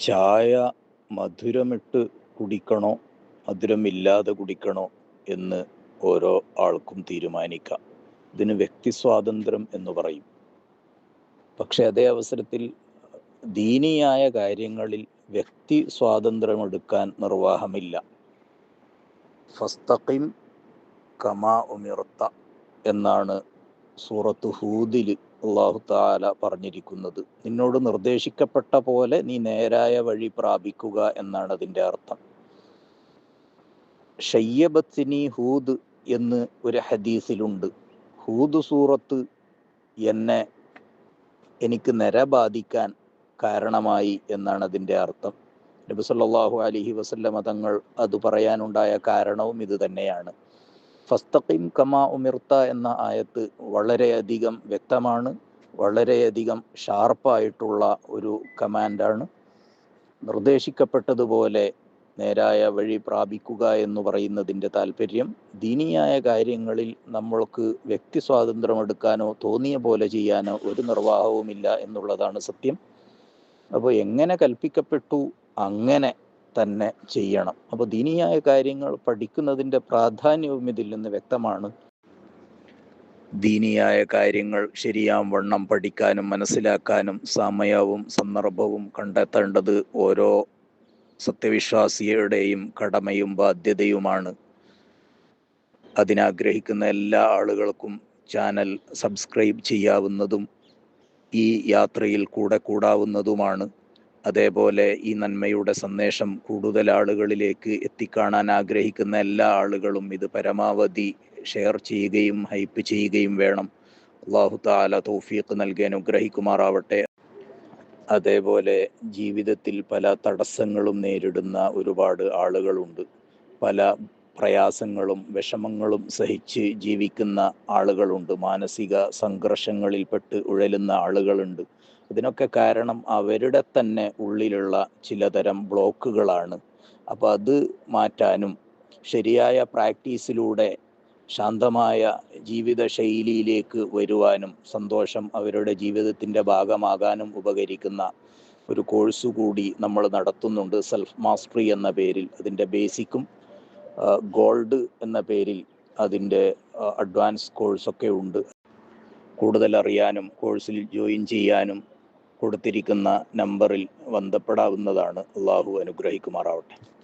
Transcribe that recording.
ചായ മധുരമിട്ട് കുടിക്കണോ? മധുരമില്ലാതെ കുടിക്കണോ? എന്ന് ഓരോ ആൾക്കും തീരുമാനിക്കാം. ഇതിന് വ്യക്തി സ്വാതന്ത്ര്യം എന്ന് പറയും. പക്ഷെ അതേ അവസരത്തിൽ ദീനിയായ കാര്യങ്ങളിൽ വ്യക്തി സ്വാതന്ത്ര്യം എടുക്കാൻ നിർവാഹമില്ല. ഫസ്തഖിം കമാ ഉമിർത്ത എന്നാണ് സൂറത്ത് ഹൂദിൽ അള്ളാഹു താല പറഞ്ഞിരിക്കുന്നത്. നിന്നോട് നിർദ്ദേശിക്കപ്പെട്ട പോലെ നീ നേരായ വഴി പ്രാപിക്കുക എന്നാണ് അതിന്റെ അർത്ഥം. ഷയ്യബത്തിനി ഹൂദ് എന്ന് ഒരു ഹദീസിലുണ്ട്. ഹൂദ് സൂറത്ത് എന്നെ എനിക്ക് നിര ബാധിക്കാൻ കാരണമായി എന്നാണ് അതിന്റെ അർത്ഥം. നബി സല്ലല്ലാഹു അലൈഹി വസല്ലമ തങ്ങൾ അത് പറയാനുണ്ടായ കാരണവും ഇത് തന്നെയാണ്. ഫസ്തഖിം കമാ ഉമിർത്ത എന്ന ആയത്ത് വളരെയധികം വ്യക്തമാണ്. വളരെയധികം ഷാർപ്പായിട്ടുള്ള ഒരു കമാൻഡാണ്. നിർദ്ദേശിക്കപ്പെട്ടതുപോലെ നേരായ വഴി പ്രാപിക്കുക എന്ന് പറയുന്നതിന്റെ താല്പര്യം ദീനിയായ കാര്യങ്ങളിൽ നമ്മൾക്ക് വ്യക്തി സ്വാതന്ത്ര്യം എടുക്കാനോ തോന്നിയ പോലെ ചെയ്യാനോ ഒരു നിർവാഹവുമില്ല എന്നുള്ളതാണ് സത്യം. അപ്പോൾ എങ്ങനെ കൽപ്പിക്കപ്പെട്ടു? അങ്ങനെ തന്നെ ചെയ്യണം. അപ്പോൾ ദീനിയായ കാര്യങ്ങൾ പഠിക്കുന്നതിന്റെ പ്രാധാന്യവും ഇതിൽ നിന്ന് വ്യക്തമാണ്. ദീനിയായ കാര്യങ്ങൾ ശരിയാം വണ്ണം പഠിക്കാനും മനസ്സിലാക്കാനും സമയവും സന്ദർഭവും കണ്ടെത്തേണ്ടത് ഓരോ സത്യവിശ്വാസിയുടെയും കടമയും ബാധ്യതയുമാണ്. അതിനാഗ്രഹിക്കുന്ന എല്ലാ ആളുകൾക്കും ചാനൽ സബ്സ്ക്രൈബ് ചെയ്യാവുന്നതും ഈ യാത്രയിൽ കൂടെ കൂടാവുന്നതുമാണ്. അതേപോലെ ഈ നന്മയുടെ സന്ദേശം കൂടുതൽ ആളുകളിലേക്ക് എത്തിക്കാണാൻ ആഗ്രഹിക്കുന്ന എല്ലാ ആളുകളും ഇത് പരമാവധി ഷെയർ ചെയ്യുകയും ഹൈപ്പ് ചെയ്യുകയും വേണം. അള്ളാഹു താല തൗഫീഖ് നൽകി അനുഗ്രഹിക്കുമാറാവട്ടെ. അതേപോലെ ജീവിതത്തിൽ പല തടസ്സങ്ങളും നേരിടുന്ന ഒരുപാട് ആളുകളുണ്ട്. പല പ്രയാസങ്ങളും വിഷമങ്ങളും സഹിച്ച് ജീവിക്കുന്ന ആളുകളുണ്ട്. മാനസിക സംഘർഷങ്ങളിൽപ്പെട്ട് ഉഴലുന്ന ആളുകളുണ്ട്. ഇതിനൊക്കെ കാരണം അവരുടെ തന്നെ ഉള്ളിലുള്ള ചിലതരം ബ്ലോക്കുകളാണ്. അപ്പോൾ അത് മാറ്റാനും ശരിയായ പ്രാക്ടീസിലൂടെ ശാന്തമായ ജീവിത ശൈലിയിലേക്ക് വരുവാനും സന്തോഷം അവരുടെ ജീവിതത്തിന്റെ ഭാഗമാകാനും ഉപകരിക്കുന്ന ഒരു കോഴ്സ് കൂടി നമ്മൾ നടത്തുന്നുണ്ട്. സെൽഫ് മാസ്റ്ററി എന്ന പേരിൽ. അതിന്റെ ബേസിക്കും ഗോൾഡ് എന്ന പേരിൽ അതിന്റെ അഡ്വാൻസ് കോഴ്സൊക്കെ ഉണ്ട്. കൂടുതൽ അറിയാനും കോഴ്സിൽ ജോയിൻ ചെയ്യാനും കൊടുത്തിരിക്കുന്ന നമ്പറിൽ ബന്ധപ്പെടാവുന്നതാണ്. അള്ളാഹു അനുഗ്രഹിക്കുമാറാവട്ടെ.